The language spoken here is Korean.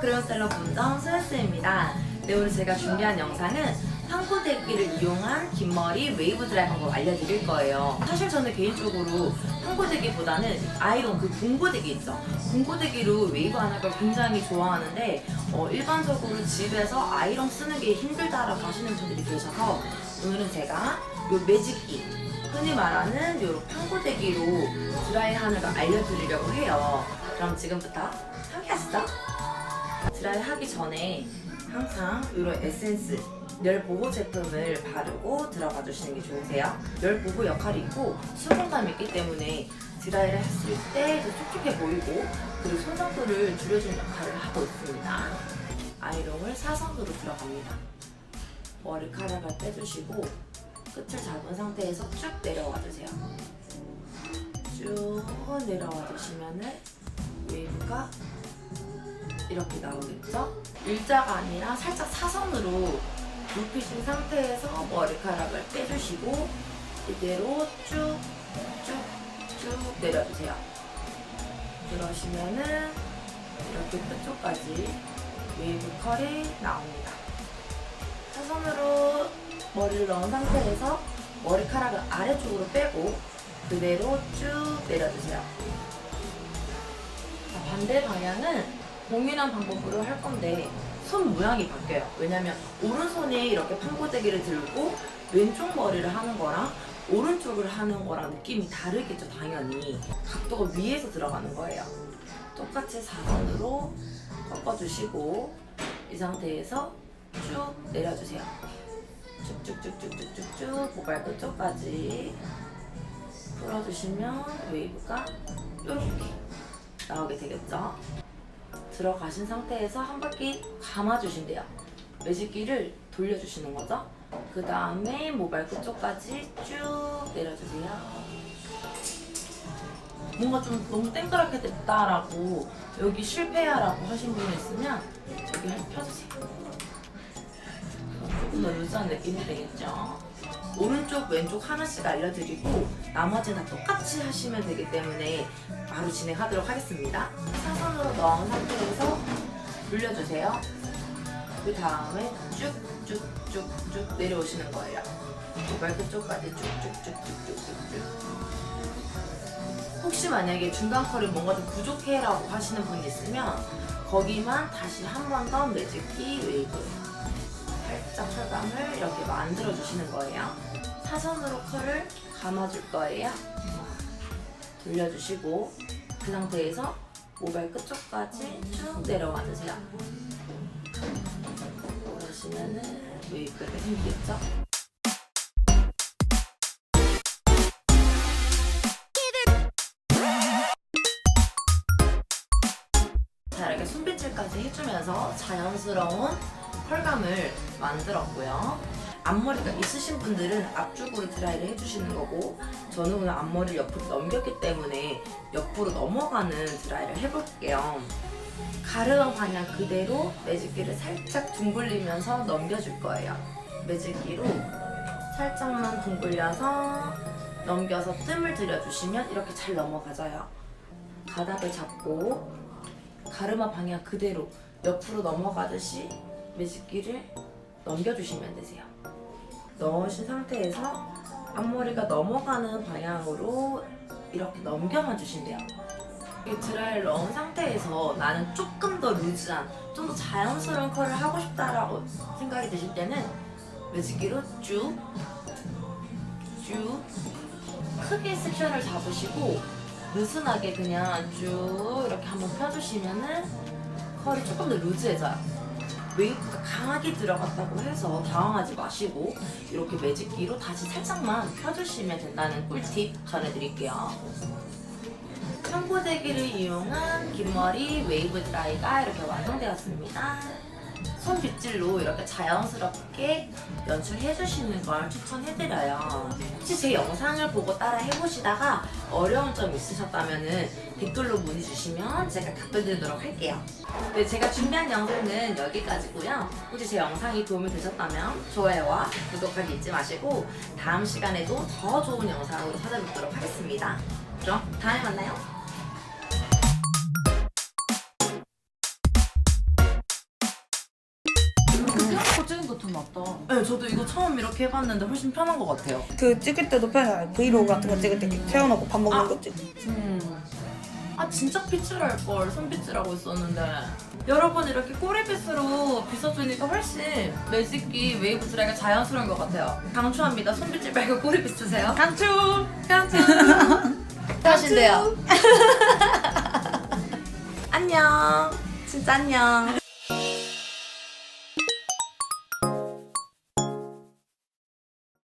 그레온셀러 분점 스웨스입니다. 네, 오늘 제가 준비한 영상은 판코대기를 이용한 긴 머리 웨이브 드라이 방법 알려드릴 거예요. 사실 저는 개인적으로 판코대기보다는 아이론 그 분고대기 있죠. 분고대기로 웨이브 하는 걸 굉장히 좋아하는데 어, 일반적으로 집에서 아이론 쓰는 게 힘들다라고 하시는 분들이 계셔서 오늘은 제가 요 매직기 흔히 말하는 요 판고데기로 드라이 하는 걸 알려드리려고 해요. 그럼 지금부터 함께 하시죠. 드라이 하기 전에 항상 이런 에센스 열 보호 제품을 바르고 들어가 주시는 게 좋으세요. 열 보호 역할이 있고 수분감이 있기 때문에 드라이를 했을 때더 촉촉해 보이고 그리고 손상도를 줄여주는 역할을 하고 있습니다. 아이롱을 사선으로 들어갑니다. 머리카락을 빼주시고 끝을 잡은 상태에서 쭉 내려와 주세요. 쭉 내려와 주시면은 웨이브가 이렇게 나오겠죠? 일자가 아니라 살짝 사선으로 눕히신 상태에서 머리카락을 빼주시고 이대로 쭉 쭉 쭉 내려주세요. 그러시면은 이렇게 끝쪽까지 웨이브 컬이 나옵니다. 사선으로 머리를 넣은 상태에서 머리카락을 아래쪽으로 빼고 그대로 쭉 내려주세요. 자, 반대 방향은 동일한 방법으로 할 건데 손 모양이 바뀌어요. 왜냐면 오른손에 이렇게 판고데기를 들고 왼쪽 머리를 하는 거랑 오른쪽을 하는 거랑 느낌이 다르겠죠, 당연히. 각도가 위에서 들어가는 거예요. 똑같이 사선으로 꺾어주시고 이 상태에서 쭉 내려주세요. 쭉쭉쭉쭉쭉쭉쭉 모발 끝쪽까지 풀어주시면 웨이브가 이렇게 나오게 되겠죠. 들어가신 상태에서 한 바퀴 감아주신대요. 매직기를 돌려주시는 거죠. 그 다음에 모발 끝쪽까지 쭉 내려주세요. 뭔가 좀 너무 땡그랗게 됐다라고 여기 실패야라고 하신 분이 있으면 여기 한 펴주세요. 조금 더 루즈한 느낌이 되겠죠. 오른쪽 왼쪽 하나씩 알려드리고 나머지는 다 똑같이 하시면 되기 때문에 바로 진행하도록 하겠습니다. 사선으로 넣은 상태에서 돌려주세요. 그 다음에 쭉쭉쭉쭉 내려오시는 거예요. 모발 끝쪽까지 쭉쭉쭉쭉쭉쭉 혹시 만약에 중간 컬이 뭔가 좀 부족해라고 하시는 분이 있으면 거기만 다시 한 번 더 매직키 웨이브 살짝 철감을 이렇게 만들어 주시는 거예요. 사선으로 컬을 감아줄 거예요. 돌려주시고 그 상태에서 모발 끝쪽까지 쭉 내려와 주세요. 그러시면은 웨이브가 생기겠죠? 자 이렇게 손빗질까지 해주면서 자연스러운 펄감을 만들었고요. 앞머리가 있으신 분들은 앞쪽으로 드라이를 해주시는 거고 저는 오늘 앞머리를 옆으로 넘겼기 때문에 옆으로 넘어가는 드라이를 해볼게요. 가르마 방향 그대로 매직기를 살짝 둥글리면서 넘겨줄 거예요. 매직기로 살짝만 둥글려서 넘겨서 뜸을 들여주시면 이렇게 잘 넘어가져요. 가닥을 잡고 가르마 방향 그대로 옆으로 넘어가듯이 매직기를 넘겨주시면 되세요. 넣으신 상태에서 앞머리가 넘어가는 방향으로 이렇게 넘겨만 주신대요. 이 드라이를 넣은 상태에서 나는 조금 더 루즈한, 좀 더 자연스러운 컬을 하고 싶다라고 생각이 드실 때는 매직기로 쭉, 쭉 크게 섹션을 잡으시고 느슨하게 그냥 쭉 이렇게 한번 펴주시면은 컬이 조금 더 루즈해져요. 웨이브가 강하게 들어갔다고 해서 당황하지 마시고 이렇게 매직기로 다시 살짝만 펴주시면 된다는 꿀팁 전해드릴게요. 청고데기를 이용한 긴 머리 웨이브 드라이가 이렇게 완성되었습니다. 손 빗질로 이렇게 자연스럽게 연출해 주시는 걸 추천해드려요. 혹시 제 영상을 보고 따라 해보시다가 어려운 점 있으셨다면 댓글로 문의 주시면 제가 답변 드리도록 할게요. 네, 제가 준비한 영상은 여기까지고요. 혹시 제 영상이 도움이 되셨다면 좋아요와 구독하기 잊지 마시고 다음 시간에도 더 좋은 영상으로 찾아뵙도록 하겠습니다. 그럼 다음에 만나요. 낫다. 네, 저도 이거 처음 이렇게 해봤는데 훨씬 편한 것 같아요. 그 찍을 때도 편해요. 브이로그 같은 거 찍을 때 이렇게 세워놓고 밥 먹는 아. 거 찍. 음. 아 진짜 빗질할 걸 손빗질하고 있었는데 여러분 이렇게 꼬리빗으로 빗어주니까 훨씬 매직기 웨이브 드라이가 자연스러운 것 같아요 강추합니다 손빗질 말고 꼬리빗 쓰세요 강추! 강추 하신대요 안녕 진짜 안녕